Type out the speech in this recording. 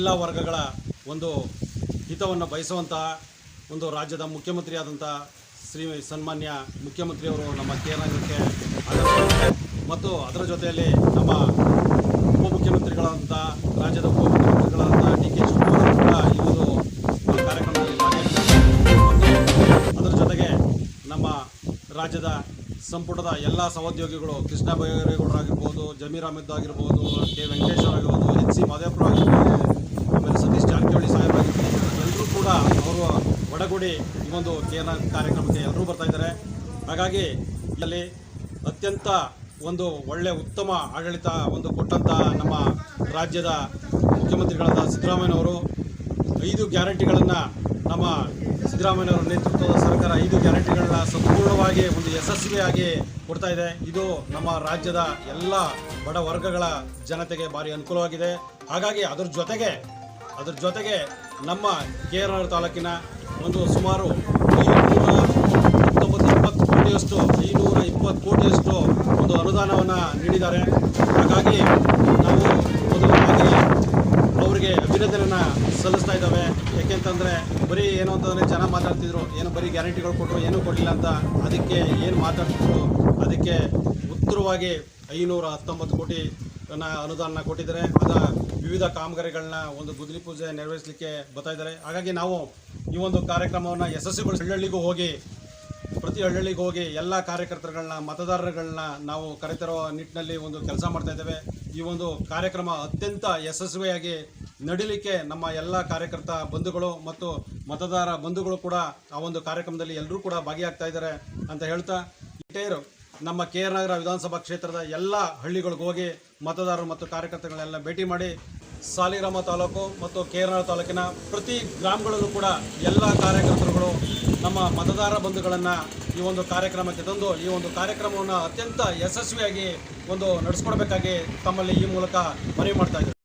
ಎಲ್ಲ ವರ್ಗಗಳ ಒಂದು ಹಿತವನ್ನು ಬಯಸುವಂತಹ ಒಂದು ರಾಜ್ಯದ ಮುಖ್ಯಮಂತ್ರಿಯಾದಂಥ ಶ್ರೀ ಸನ್ಮಾನ್ಯ ಮುಖ್ಯಮಂತ್ರಿಯವರು ನಮ್ಮ ಕೆ ನಗರಕ್ಕೆ ಆಗಮಿಸಿದ್ದಾರೆ. ಮತ್ತು ಅದರ ಜೊತೆಯಲ್ಲಿ ನಮ್ಮ ಉಪಮುಖ್ಯಮಂತ್ರಿಗಳಾದಂಥ ರಾಜ್ಯದ ಉಪಮುಖ್ಯಮಂತ್ರಿಗಳಾದಂಥ ಡಿ ಕೆ ಶಿವಕುಮಾರ್ ಕೂಡ ಈ ಒಂದು ಕಾರ್ಯಕ್ರಮದಲ್ಲಿ ಅದರ ಜೊತೆಗೆ ನಮ್ಮ ರಾಜ್ಯದ ಸಂಪುಟದ ಎಲ್ಲ ಸಹೋದ್ಯೋಗಿಗಳು ಕೃಷ್ಣ ಬೈರೇಗೌಡರಾಗಿರ್ಬೋದು, ಜಮೀರ್ ಅಹಮದ್ ಆಗಿರ್ಬೋದು, ಕೆ ವೆಂಕಟೇಶ್ವರ ಆಗಿರ್ಬೋದು ಎಚ್ ಸಿ ಮಾದೇವಪುರ ಆಗಿರ್ಬೋದು ಒಡಗೂಡಿ ಈ ಒಂದು ಕಾರ್ಯಕ್ರಮಕ್ಕೆ ಎಲ್ಲರೂ ಬರ್ತಾ ಇದ್ದಾರೆ. ಹಾಗಾಗಿ ಇಲ್ಲಿ ಅತ್ಯಂತ ಒಂದು ಒಳ್ಳೆ ಉತ್ತಮ ಆಡಳಿತ ಒಂದು ಕೊಟ್ಟಂಥ ನಮ್ಮ ರಾಜ್ಯದ ಮುಖ್ಯಮಂತ್ರಿಗಳಾದ ಸಿದ್ದರಾಮಯ್ಯನವರು, ಐದು ಗ್ಯಾರಂಟಿಗಳನ್ನು ನಮ್ಮ ಸಿದ್ದರಾಮಯ್ಯನವರ ನೇತೃತ್ವದ ಸರ್ಕಾರ ಐದು ಗ್ಯಾರಂಟಿಗಳನ್ನ ಸಂಪೂರ್ಣವಾಗಿ ಒಂದು ಯಶಸ್ವಿಯಾಗಿ ಕೊಡ್ತಾ ಇದೆ. ಇದು ನಮ್ಮ ರಾಜ್ಯದ ಎಲ್ಲ ಬಡ ವರ್ಗಗಳ ಜನತೆಗೆ ಭಾರಿ ಅನುಕೂಲವಾಗಿದೆ. ಹಾಗಾಗಿ ಅದ್ರ ಜೊತೆಗೆ ಅದ್ರ ಜೊತೆಗೆ ನಮ್ಮ ಕೆ ಆರ್ ಆರ್ ತಾಲೂಕಿನ ಒಂದು ಸುಮಾರು ಐನೂರ ಹತ್ತೊಂಬತ್ತು ಇಪ್ಪತ್ತು ಕೋಟಿಯಷ್ಟು, ಐನೂರ ಇಪ್ಪತ್ತು ಕೋಟಿಯಷ್ಟು ಒಂದು ಅನುದಾನವನ್ನು ನೀಡಿದ್ದಾರೆ. ಹಾಗಾಗಿ ನಾವು ಮೊದಲನೇದಾಗಿ ಅವರಿಗೆ ಅಭಿನಂದನೆಯನ್ನು ಸಲ್ಲಿಸ್ತಾ ಇದ್ದಾವೆ. ಯಾಕೆಂತಂದರೆ ಬರೀ ಏನು ಅಂತಂದರೆ ಜನ ಮಾತಾಡ್ತಿದ್ರು, ಏನು ಬರೀ ಗ್ಯಾರಂಟಿಗಳು ಕೊಟ್ಟರು ಏನೂ ಕೊಡಲಿಲ್ಲ ಅಂತ ಅದಕ್ಕೆ ಏನು ಮಾತಾಡ್ತಿದ್ರು, ಅದಕ್ಕೆ ಉತ್ತರವಾಗಿ ಐನೂರ ಹತ್ತೊಂಬತ್ತು ಕೋಟಿ ಅನುದಾನ ಕೊಟ್ಟಿದ್ದಾರೆ. ಅದ ವಿವಿಧ ಕಾಮಗಾರಿಗಳನ್ನ ಒಂದು ಗುದ್ದಲಿ ಪೂಜೆ ನೆರವೇರಿಸಲಿಕ್ಕೆ ಬರ್ತಾ ಇದ್ದಾರೆ. ಹಾಗಾಗಿ ನಾವು ಈ ಒಂದು ಕಾರ್ಯಕ್ರಮವನ್ನು ಯಶಸ್ವಿಗೊಳಿಸಿ ಹಳ್ಳಿಗೂ ಹೋಗಿ, ಪ್ರತಿ ಹಳ್ಳಿಗೆ ಹೋಗಿ ಎಲ್ಲ ಕಾರ್ಯಕರ್ತರುಗಳನ್ನ, ಮತದಾರರುಗಳನ್ನ ನಾವು ಕರೆತರೋ ನಿಟ್ಟಿನಲ್ಲಿ ಒಂದು ಕೆಲಸ ಮಾಡ್ತಾ ಇದ್ದೇವೆ. ಈ ಒಂದು ಕಾರ್ಯಕ್ರಮ ಅತ್ಯಂತ ಯಶಸ್ವಿಯಾಗಿ ನಡಿಲಿಕ್ಕೆ ನಮ್ಮ ಎಲ್ಲ ಕಾರ್ಯಕರ್ತ ಬಂಧುಗಳು ಮತ್ತು ಮತದಾರ ಬಂಧುಗಳು ಕೂಡ ಆ ಒಂದು ಕಾರ್ಯಕ್ರಮದಲ್ಲಿ ಎಲ್ಲರೂ ಕೂಡ ಭಾಗಿಯಾಗ್ತಾ ಇದ್ದಾರೆ ಅಂತ ಹೇಳ್ತಾ. ಇಟೇರು ನಮ್ಮ ಕೆ ಆರ್ ನಗರ ವಿಧಾನಸಭಾ ಕ್ಷೇತ್ರದ ಎಲ್ಲ ಹಳ್ಳಿಗಳಿಗೆ ಹೋಗಿ ಮತದಾರರು ಮತ್ತು ಕಾರ್ಯಕರ್ತಗಳನ್ನೆಲ್ಲ ಭೇಟಿ ಮಾಡಿ ಸಾಲಿಗ್ರಾಮ ತಾಲೂಕು ಮತ್ತು ಕೆ ಆರ್ ತಾಲೂಕಿನ ಪ್ರತಿ ಗ್ರಾಮಗಳಲ್ಲೂ ಕೂಡ ಎಲ್ಲ ಕಾರ್ಯಕರ್ತರುಗಳು ನಮ್ಮ ಮತದಾರ ಬಂಧುಗಳನ್ನು ಈ ಒಂದು ಕಾರ್ಯಕ್ರಮಕ್ಕೆ ತಂದು, ಈ ಒಂದು ಕಾರ್ಯಕ್ರಮವನ್ನು ಅತ್ಯಂತ ಯಶಸ್ವಿಯಾಗಿ ಒಂದು ನಡೆಸ್ಕೊಡ್ಬೇಕಾಗಿ ತಮ್ಮಲ್ಲಿ ಈ ಮೂಲಕ ಮನವಿ ಮಾಡ್ತಾ